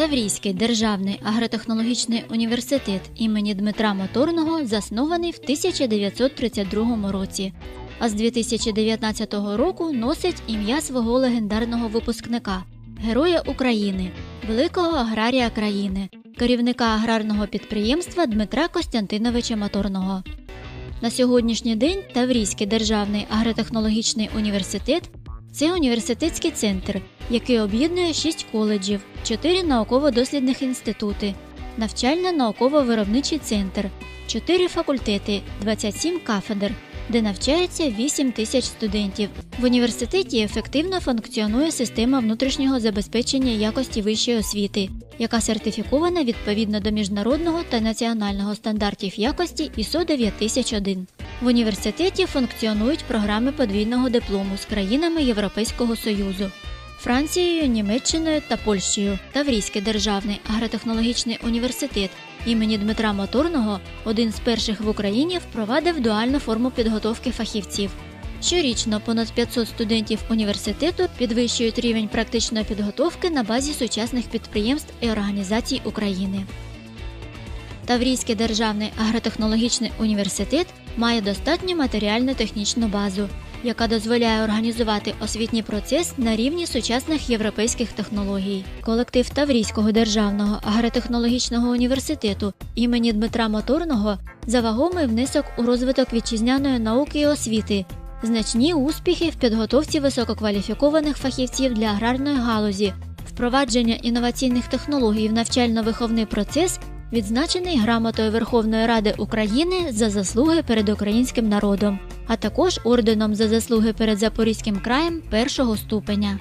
Таврійський державний агротехнологічний університет імені Дмитра Моторного заснований в 1932 році, а з 2019 року носить ім'я свого легендарного випускника Героя України, великого аграрія країни, керівника аграрного підприємства Дмитра Костянтиновича Моторного. На сьогоднішній день Таврійський державний агротехнологічний університет це університетський центр, який об'єднує 6 коледжів, 4 науково-дослідних інститути, навчально-науково-виробничий центр, 4 факультети, 27 кафедр, де навчається 8 тисяч студентів. В університеті ефективно функціонує система внутрішнього забезпечення якості вищої освіти, яка сертифікована відповідно до міжнародного та національного стандартів якості ISO 9001. В університеті функціонують програми подвійного диплому з країнами Європейського Союзу. Францією, Німеччиною та Польщею Таврійський державний агротехнологічний університет імені Дмитра Моторного один з перших в Україні впровадив дуальну форму підготовки фахівців. Щорічно понад 500 студентів університету підвищують рівень практичної підготовки на базі сучасних підприємств і організацій України. Таврійський державний агротехнологічний університет має достатню матеріально-технічну базу, яка дозволяє організувати освітній процес на рівні сучасних європейських технологій. Колектив Таврійського державного агротехнологічного університету імені Дмитра Моторного за вагомий внесок у розвиток вітчизняної науки і освіти, значні успіхи в підготовці висококваліфікованих фахівців для аграрної галузі, впровадження інноваційних технологій в навчально-виховний процес відзначений грамотою Верховної Ради України за заслуги перед українським народом, а також орденом за заслуги перед Запорізьким краєм першого ступеня.